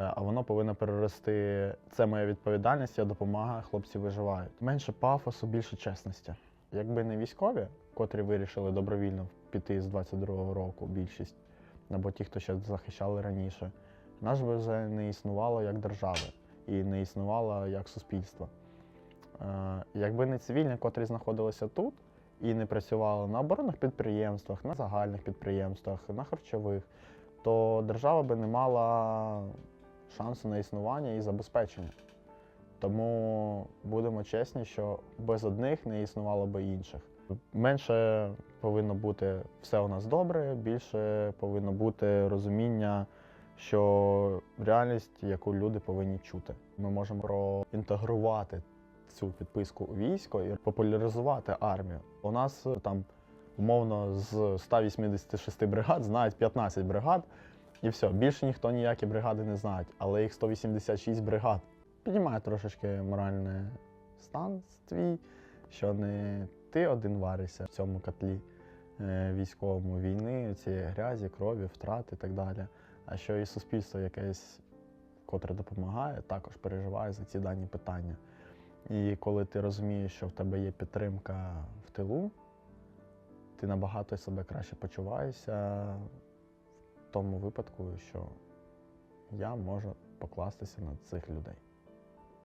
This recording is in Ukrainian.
Е, А воно повинно перерости. Це моя відповідальність, я допомагаю, хлопці виживають. Менше пафосу, більше чесності. Якби не військові, котрі вирішили добровільно піти з 22-го року, більшість, або ті, хто ще захищали раніше, нас би вже не існувало як держави і не існувало як суспільства. Е, Якби не цивільні, котрі знаходилися тут і не працювали на оборонних підприємствах, на загальних підприємствах, на харчових, то держава би не мала шансу на існування і забезпечення. Тому будемо чесні, що без одних не існувало би інших. Менше повинно бути все у нас добре, більше повинно бути розуміння, що реальність, яку люди повинні чути. Ми можемо проінтегрувати цю підписку у військо і популяризувати армію. У нас там умовно з 186 бригад знають 15 бригад, і все. Більше ніхто ніякі бригади не знають, але їх 186 бригад. Піднімає трошечки моральний стан твій, що не ти один варишся в цьому котлі е, військовому війни, цієї грязі, крові, втрат і так далі. А що і суспільство якесь, котре допомагає, також переживає за ці дані питання. І коли ти розумієш, що в тебе є підтримка в тилу, ти набагато себе краще почуваєшся тому випадку, що я можу покластися на цих людей.